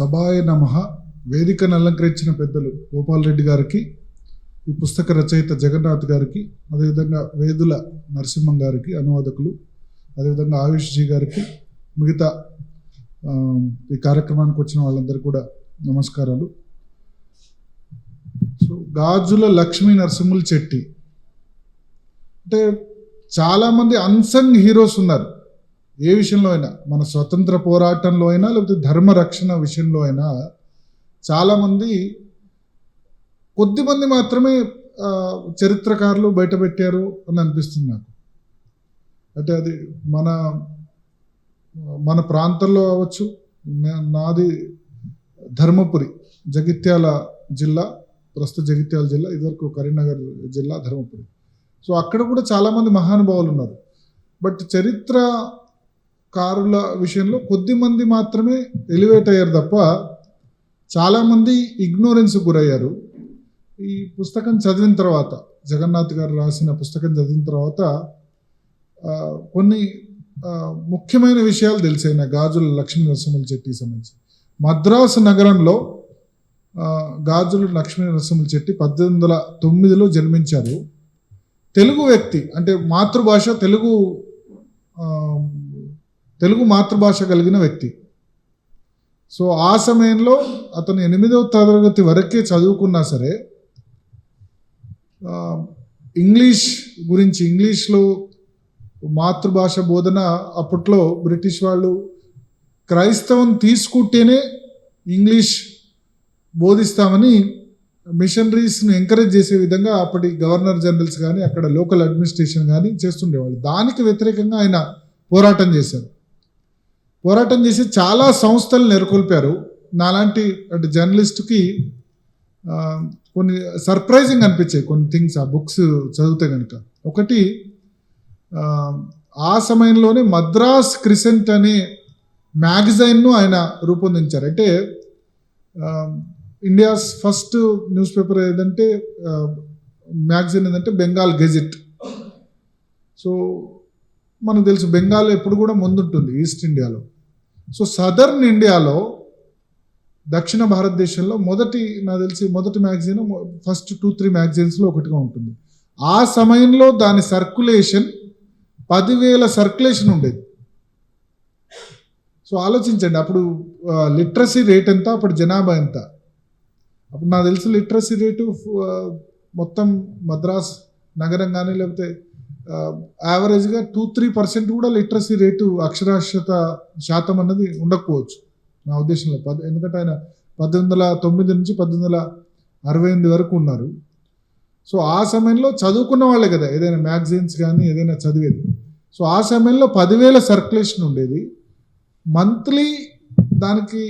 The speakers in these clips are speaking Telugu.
సభాయ నమ వేదికను అలంకరించిన పెద్దలు గోపాల్ రెడ్డి గారికి ఈ పుస్తక రచయిత జగన్నాథ్ గారికి అదేవిధంగా వేదుల నరసింహం గారికి అనువాదకులు అదేవిధంగా ఆయుష్ జీ గారికి మిగతా ఈ కార్యక్రమానికి వచ్చిన వాళ్ళందరికీ కూడా నమస్కారాలు. సో గాజుల లక్ష్మీ నరసింహుల చెట్టి. అంటే చాలామంది అన్సంగ్ హీరోస్ ఉన్నారు. ఏ విషయంలో అయినా మన స్వతంత్ర పోరాటంలో అయినా లేకపోతే ధర్మ రక్షణ విషయంలో అయినా చాలామంది కొద్దిమంది మాత్రమే చరిత్రకారులు బయటపెట్టారు అని అనిపిస్తుంది నాకు. అంటే అది మన మన ప్రాంతంలో అవ్వచ్చు నా- నాది ధర్మపురి జగిత్యాల జిల్లా ప్రస్తుత జగిత్యాల జిల్లా ఇదివరకు కరీంనగర్ జిల్లా ధర్మపురి. సో అక్కడ కూడా చాలామంది మహానుభావులు ఉన్నారు. బట్ చరిత్ర కారుల విషయంలో కొద్ది మంది మాత్రమే ఎలివేట్ అయ్యారు తప్ప చాలామంది ఇగ్నోరెన్స్ గురయ్యారు. ఈ పుస్తకం చదివిన తర్వాత జగన్నాథ్ గారు రాసిన పుస్తకం చదివిన తర్వాత కొన్ని ముఖ్యమైన విషయాలు తెలిసాయి గాజుల లక్ష్మీ నరసింహుల చెట్టికి సంబంధించి. మద్రాసు నగరంలో గాజులు గాజుల లక్ష్మీ నరసింహుల చెట్టి పద్దెనిమిది వందల తొమ్మిదిలో జన్మించారు. తెలుగు వ్యక్తి అంటే మాతృభాష తెలుగు తెలుగు మాతృభాష కలిగిన వ్యక్తి. సో ఆ సమయంలో అతను ఎనిమిదవ తరగతి వరకే చదువుకున్నా సరే ఇంగ్లీష్ గురించి ఇంగ్లీష్లో మాతృభాష బోధన అప్పట్లో బ్రిటిష్ వాళ్ళు క్రైస్తవం తీసుకుంటేనే ఇంగ్లీష్ బోధిస్తామని మిషనరీస్ను ఎంకరేజ్ చేసే విధంగా అప్పటి గవర్నర్ జనరల్స్ కానీ అక్కడ లోకల్ అడ్మినిస్ట్రేషన్ కానీ చేస్తుండేవాళ్ళు. దానికి వ్యతిరేకంగా ఆయన పోరాటం చేశారు. పోరాటం చేసి చాలా సంస్థలు నెలకొల్పారు. నాలాంటి అంటే జర్నలిస్ట్కి కొన్ని సర్ప్రైజింగ్ అనిపించాయి. కొన్ని థింగ్స్ ఆ బుక్స్ చదివితే కనుక ఒకటి ఆ, సమయంలోనే మద్రాస్ క్రిసెంట్ అనే మ్యాగజైన్ను ఆయన రూపొందించారు. అంటే ఇండియాస్ ఫస్ట్ న్యూస్ పేపర్ ఏదంటే మ్యాగజైన్ ఏంటంటే బెంగాల్ గెజిట్. సో మనకు తెలుసు బెంగాల్ ఎప్పుడు కూడా ముందుంటుంది ఈస్ట్ ఇండియాలో. సో సదర్న్ ఇండియాలో దక్షిణ భారతదేశంలో మొదటి నాకు తెలిసి మొదటి మ్యాగజైన్ ఫస్ట్ టూ త్రీ మ్యాగజైన్స్లో ఒకటిగా ఉంటుంది. ఆ సమయంలో దాని సర్క్యులేషన్ పదివేల సర్క్యులేషన్ ఉండేది. సో ఆలోచించండి అప్పుడు లిటరసీ రేట్ ఎంత అప్పుడు జనాభా ఎంత? అప్పుడు నాకు తెలిసి లిటరసీ రేటు మొత్తం మద్రాస్ నగరం కానీ లేకపోతే యావరేజ్గా టూ త్రీ పర్సెంట్ కూడా లిటరసీ రేటు అక్షరాస్యత శాతం అన్నది ఉండకపోవచ్చు. నా ఉద్దేశంలో పద్ ఎందుకంటే ఆయన పద్దెనిమిది వందల తొమ్మిది నుంచి పద్దెనిమిది వందల అరవై ఎనిమిది వరకు ఉన్నారు. సో ఆ సమయంలో చదువుకున్న వాళ్ళే కదా ఏదైనా మ్యాగజైన్స్ కానీ ఏదైనా చదివేది. సో ఆ సమయంలో పదివేల సర్క్యులేషన్ ఉండేది. మంత్లీ దానికి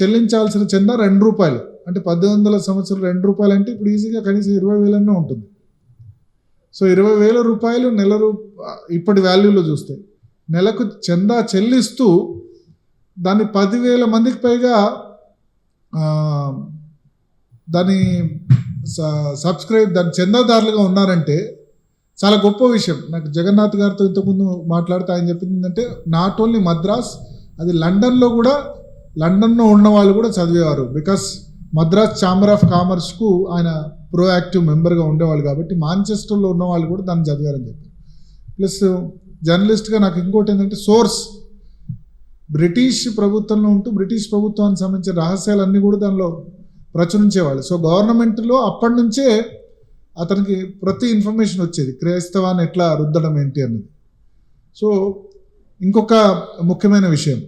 చెల్లించాల్సిన చందా రెండు రూపాయలు. అంటే పద్దెనిమిది వందల సంవత్సరం రెండు రూపాయలు అంటే ఇప్పుడు ఈజీగా కనీసం ఇరవై వేలన్నా ఉంటుంది. సో ఇరవై వేల రూపాయలు నెల రూ ఇప్పటి వాల్యూలో చూస్తే నెలకు చందా చెల్లిస్తూ దాన్ని పదివేల మందికి పైగా దాని స- సబ్స్క్రైబ్ దాని చందాదారులుగా ఉన్నారంటే చాలా గొప్ప విషయం. నాకు జగన్నాథ్ గారితో ఇంతకుముందు మాట్లాడితే ఆయన చెప్పింది ఏంటంటే నాట్ ఓన్లీ మద్రాస్ అది లండన్లో కూడా లండన్లో ఉన్న వాళ్ళు కూడా చదివేవారు. బికాస్ మద్రాస్ ఛాంబర్ ఆఫ్ కామర్స్కు ఆయన ప్రోయాక్టివ్ మెంబర్గా ఉండేవాళ్ళు కాబట్టి మాంచెస్టర్లో ఉన్న వాళ్ళు కూడా దాన్ని చదివారని చెప్పారు ప్లస్ జర్నలిస్ట్గా నాకు ఇంకోటి ఏంటంటే సోర్స్ బ్రిటిష్ ప్రభుత్వంలో ఉంటూ బ్రిటిష్ ప్రభుత్వానికి సంబంధించిన రహస్యాలన్నీ కూడా దానిలో ప్రచురించేవాళ్ళు. సో గవర్నమెంట్లో అప్పటి నుంచే అతనికి ప్రతి ఇన్ఫర్మేషన్ వచ్చేది. క్రైస్తవాన్ని ఎట్లా రుద్దడం ఏంటి అన్నది. సో ఇంకొక ముఖ్యమైన విషయం.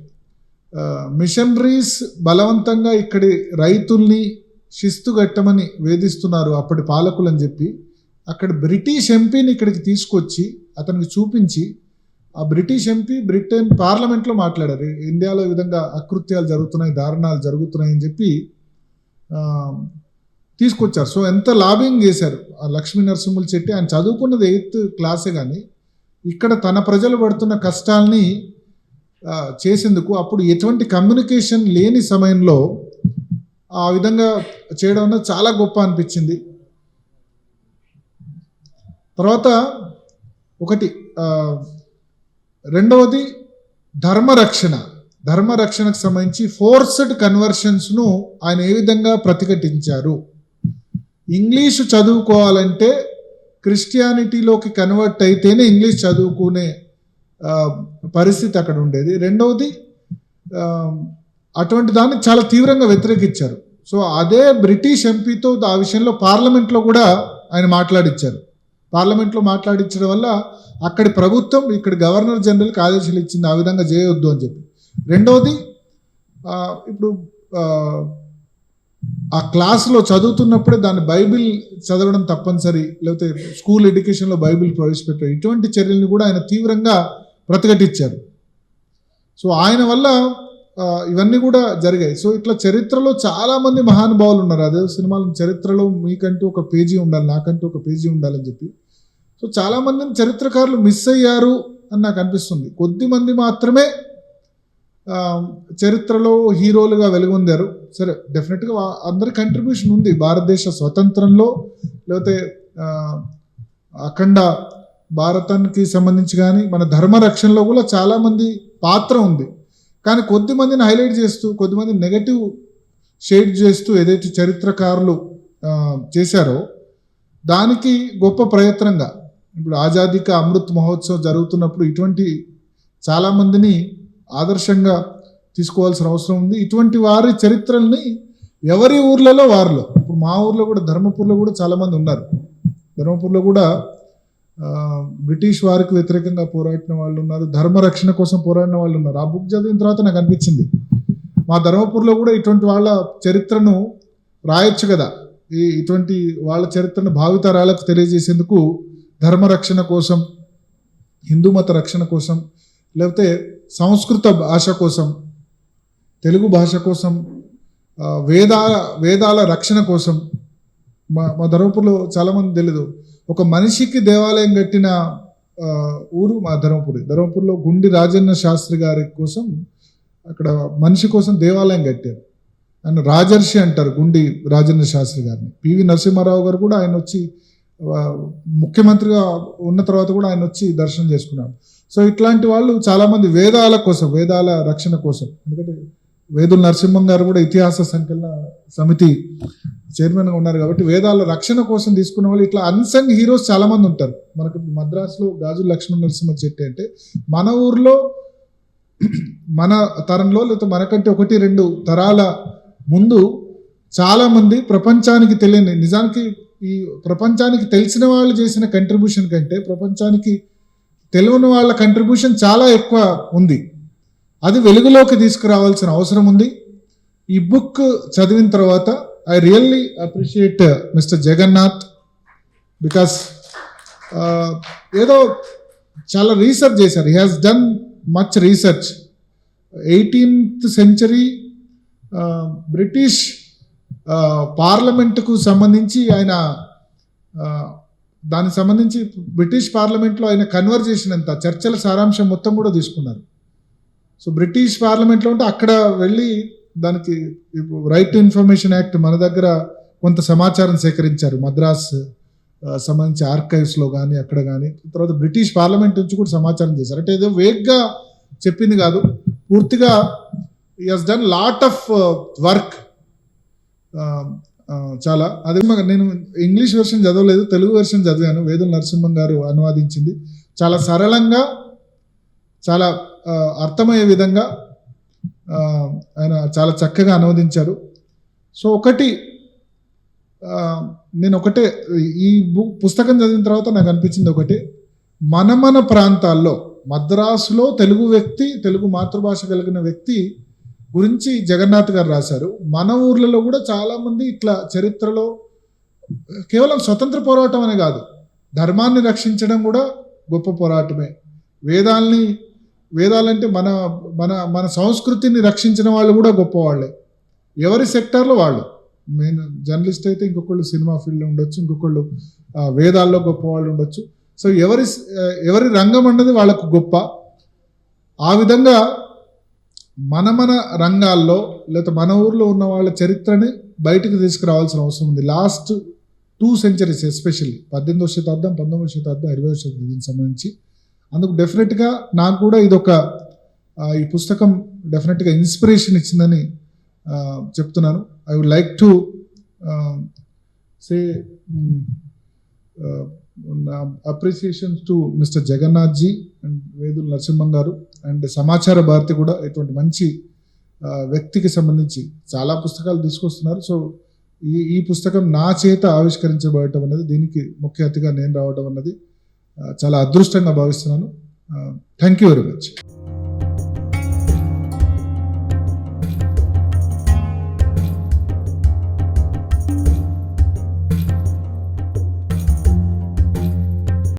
Uh, మిషనరీస్ బలవంతంగా ఇక్కడి రైతుల్ని శిస్తు కట్టమని వేధిస్తున్నారు అప్పటి పాలకులు అని చెప్పి అక్కడ బ్రిటిష్ ఎంపీని ఇక్కడికి తీసుకొచ్చి అతనికి చూపించి ఆ బ్రిటిష్ ఎంపీ బ్రిటన్ పార్లమెంట్లో మాట్లాడారు. ఇండియాలో ఈ విధంగా అకృత్యాలు జరుగుతున్నాయి దారుణాలు జరుగుతున్నాయి అని చెప్పి తీసుకొచ్చారు. సో ఎంత లాబింగ్ చేశారు. ఆ లక్ష్మీ నరసింహుల చెట్టి ఆయన చదువుకున్నది ఎయిత్ క్లాసే కానీ ఇక్కడ తన ప్రజలు పడుతున్న కష్టాల్ని చేసేందుకు అప్పుడు ఎటువంటి కమ్యూనికేషన్ లేని సమయంలో ఆ విధంగా చేయడం అన్నది చాలా గొప్ప అనిపించింది. తర్వాత ఒకటి రెండవది ధర్మరక్షణ. ధర్మ రక్షణకు సంబంధించి ఫోర్స్డ్ కన్వర్షన్స్ను ఆయన ఏ విధంగా ప్రతిఘటించారు? ఇంగ్లీషు చదువుకోవాలంటే క్రిస్టియానిటీలోకి కన్వర్ట్ అయితేనే ఇంగ్లీష్ చదువుకునే పరిస్థితి అక్కడ ఉండేది. రెండవది అటువంటి దాన్ని చాలా తీవ్రంగా వ్యతిరేకించారు. సో అదే బ్రిటిష్ ఎంపీతో ఆ విషయంలో పార్లమెంట్లో కూడా ఆయన మాట్లాడించారు పార్లమెంట్లో మాట్లాడించడం వల్ల అక్కడి ప్రభుత్వం ఇక్కడ గవర్నర్ జనరల్కి ఆదేశాలు ఇచ్చింది ఆ విధంగా చేయొద్దు అని చెప్పి. రెండవది ఇప్పుడు ఆ, క్లాసులో క్లాస్లో చదువుతున్నప్పుడే దాన్ని బైబిల్ చదవడం తప్పనిసరి లేకపోతే స్కూల్ ఎడ్యుకేషన్లో బైబిల్ ప్రవేశపెట్టారు ఇటువంటి చర్యలను కూడా ఆయన తీవ్రంగా ప్రతిఘటించారు. సో ఆయన వల్ల ఇవన్నీ కూడా జరిగాయి. సో ఇట్లా చరిత్రలో చాలా మంది మహానుభావులు ఉన్నారు. అదే సినిమాలో చరిత్రలో మీకంటూ ఒక పేజీ ఉండాలి నాకంటూ ఒక పేజీ ఉండాలని చెప్పి. సో చాలా మందిని చరిత్రకారులు మిస్ అయ్యారు అని నాకు అనిపిస్తుంది. కొద్ది మంది మాత్రమే చరిత్రలో హీరోలుగా వెలుగొందారు. సరే డెఫినెట్గా అందరి కంట్రిబ్యూషన్ ఉంది. భారతదేశ స్వతంత్రంలో లేకపోతే అఖండ భారతానికి సంబంధించి కానీ మన ధర్మ రక్షణలో కూడా చాలామంది పాత్ర ఉంది. కానీ కొద్ది మందిని హైలైట్ చేస్తూ కొద్దిమంది నెగటివ్ షేడ్ చేస్తూ ఏదైతే చరిత్రకారులు చేశారో దానికి గొప్ప ప్రయత్నంగా ఇప్పుడు ఆజాదీక అమృత్ మహోత్సవం జరుగుతున్నప్పుడు ఇటువంటి చాలామందిని ఆదర్శంగా తీసుకోవాల్సిన అవసరం ఉంది. ఇటువంటి వారి చరిత్రల్ని ఎవరి ఊర్లలో వారిలో ఇప్పుడు మా ఊర్లో కూడా ధర్మపూర్లో కూడా చాలామంది ఉన్నారు. ధర్మపూర్లో కూడా బ్రిటిష్ వారికి వ్యతిరేకంగా పోరాడిన వాళ్ళు ఉన్నారు. ధర్మ రక్షణ కోసం పోరాడిన వాళ్ళు ఉన్నారు. ఆ బుక్ చదివిన తర్వాత నాకు అనిపించింది. మా ధర్మపూర్లో కూడా ఇటువంటి వాళ్ళ చరిత్రను రాయొచ్చు కదా. ఈ ఇటువంటి వాళ్ళ చరిత్రను భావితరాలకు తెలియజేసేందుకు ధర్మ రక్షణ కోసం హిందూ మత రక్షణ కోసం లేకపోతే సంస్కృత భాష కోసం తెలుగు భాష కోసం వేదాల వేదాల రక్షణ కోసం మా మా ధర్మపూర్లో చాలామంది తెలియదు ఒక మనిషికి దేవాలయం కట్టిన ఊరు మా ధర్మపురి. ధర్మపూర్లో గుండి రాజన్న శాస్త్రి గారి కోసం అక్కడ మనిషి కోసం దేవాలయం కట్టారు. ఆయన రాజర్షి అంటారు గుండి రాజన్న శాస్త్రి గారిని. పివి నరసింహారావు గారు కూడా ఆయన వచ్చి ముఖ్యమంత్రిగా ఉన్న తర్వాత కూడా ఆయన వచ్చి దర్శనం చేసుకున్నాడు. సో ఇట్లాంటి వాళ్ళు చాలామంది వేదాల కోసం వేదాల రక్షణ కోసం. ఎందుకంటే వేదుల నరసింహం గారు కూడా ఇతిహాస సంకలన సమితి చైర్మన్గా ఉన్నారు కాబట్టి వేదాల రక్షణ కోసం తీసుకున్న వాళ్ళు ఇట్లా అన్సంగ్ హీరోస్ చాలామంది ఉంటారు. మనకు మద్రాసులో గాజు లక్ష్మణ నరసింహ చెట్టు అంటే మన ఊర్లో మన తరంలో లేకపోతే మనకంటే ఒకటి రెండు తరాల ముందు చాలామంది ప్రపంచానికి తెలియని నిజానికి ఈ ప్రపంచానికి తెలిసిన వాళ్ళు చేసిన కంట్రిబ్యూషన్ కంటే ప్రపంచానికి తెలియని వాళ్ళ కంట్రిబ్యూషన్ చాలా ఎక్కువ ఉంది. అది వెలుగులోకి తీసుకురావాల్సిన అవసరం ఉంది. ఈ బుక్ చదివిన తర్వాత I really appreciate Mr Jagannath because ఏదో చాలా రీసెర్చ్ చేశారు. He has done much research eighteenth century British పార్లమెంటుకు సంబంధించి ఆయన uh, దానికి సంబంధించి బ్రిటిష్ పార్లమెంట్లో ఆయన కన్వర్జేషన్ అంతా చర్చల సారాంశం మొత్తం కూడా తీసుకున్నారు. సో బ్రిటిష్ పార్లమెంట్లో ఉంటే అక్కడ వెళ్ళి దానికి ఇప్పుడు రైట్ టు ఇన్ఫర్మేషన్ యాక్ట్ మన దగ్గర కొంత సమాచారం సేకరించారు. మద్రాస్ సంబంధించి ఆర్కైవ్స్లో కానీ అక్కడ కానీ తర్వాత బ్రిటిష్ పార్లమెంట్ నుంచి కూడా సమాచారం చేశారు. అంటే ఏదో వేగ్గా చెప్పింది కాదు. పూర్తిగా ఈ has done lot of work చాలా. అదే నేను ఇంగ్లీష్ వెర్షన్ చదవలేదు తెలుగు వెర్షన్ చదివాను. వేదుల నరసింహం గారు అనువాదించింది. చాలా సరళంగా చాలా అర్థమయ్యే విధంగా ఆయన చాలా చక్కగా అనువదించారు. సో ఒకటి నేను ఒకటే ఈ బుక్ పుస్తకం చదివిన తర్వాత నాకు అనిపించింది ఒకటి మన మన ప్రాంతాల్లో మద్రాసులో తెలుగు వ్యక్తి తెలుగు మాతృభాష కలిగిన వ్యక్తి గురించి జగన్నాథ్ గారు రాశారు. మన ఊర్లలో కూడా చాలామంది ఇట్లా చరిత్రలో కేవలం స్వతంత్ర పోరాటం అనే కాదు ధర్మాన్ని రక్షించడం కూడా గొప్ప పోరాటమే. వేదాల్ని వేదాలంటే మన మన మన సంస్కృతిని రక్షించిన వాళ్ళు కూడా గొప్పవాళ్ళే ఎవరి సెక్టార్లో వాళ్ళు? మెయిన్ జర్నలిస్ట్ అయితే ఇంకొకళ్ళు సినిమా ఫీల్డ్లో ఉండొచ్చు ఇంకొకళ్ళు వేదాల్లో గొప్ప వాళ్ళు ఉండొచ్చు. సో ఎవరి ఎవరి రంగం అన్నది వాళ్ళకు గొప్ప. ఆ విధంగా మన మన రంగాల్లో లేకపోతే మన ఊర్లో ఉన్న వాళ్ళ చరిత్రని బయటకు తీసుకురావాల్సిన అవసరం ఉంది. లాస్ట్ టూ సెంచరీస్ ఎస్పెషల్లీ పద్దెనిమిదవ శతాబ్దం పంతొమ్మిదవ శతాబ్దం ఇరవై శతాబ్దం సంబంధించి అందుకు డెఫినెట్గా నాకు కూడా ఇదొక ఈ పుస్తకం డెఫినెట్గా ఇన్స్పిరేషన్ ఇచ్చిందని చెప్తున్నాను. I would like to say appreciation to Mr Jagannath ji and Vedula Narasimham గారు అండ్ సమాచార భారతి కూడా ఇటువంటి మంచి వ్యక్తికి సంబంధించి చాలా పుస్తకాలు తీసుకొస్తున్నారు. సో ఈ ఈ పుస్తకం నా చేత ఆవిష్కరించబడటం అనేది దీనికి ముఖ్య అతిగా నేను రావడం అన్నది చాలా అదృష్టంగా భావిస్తున్నాను. Thank you very much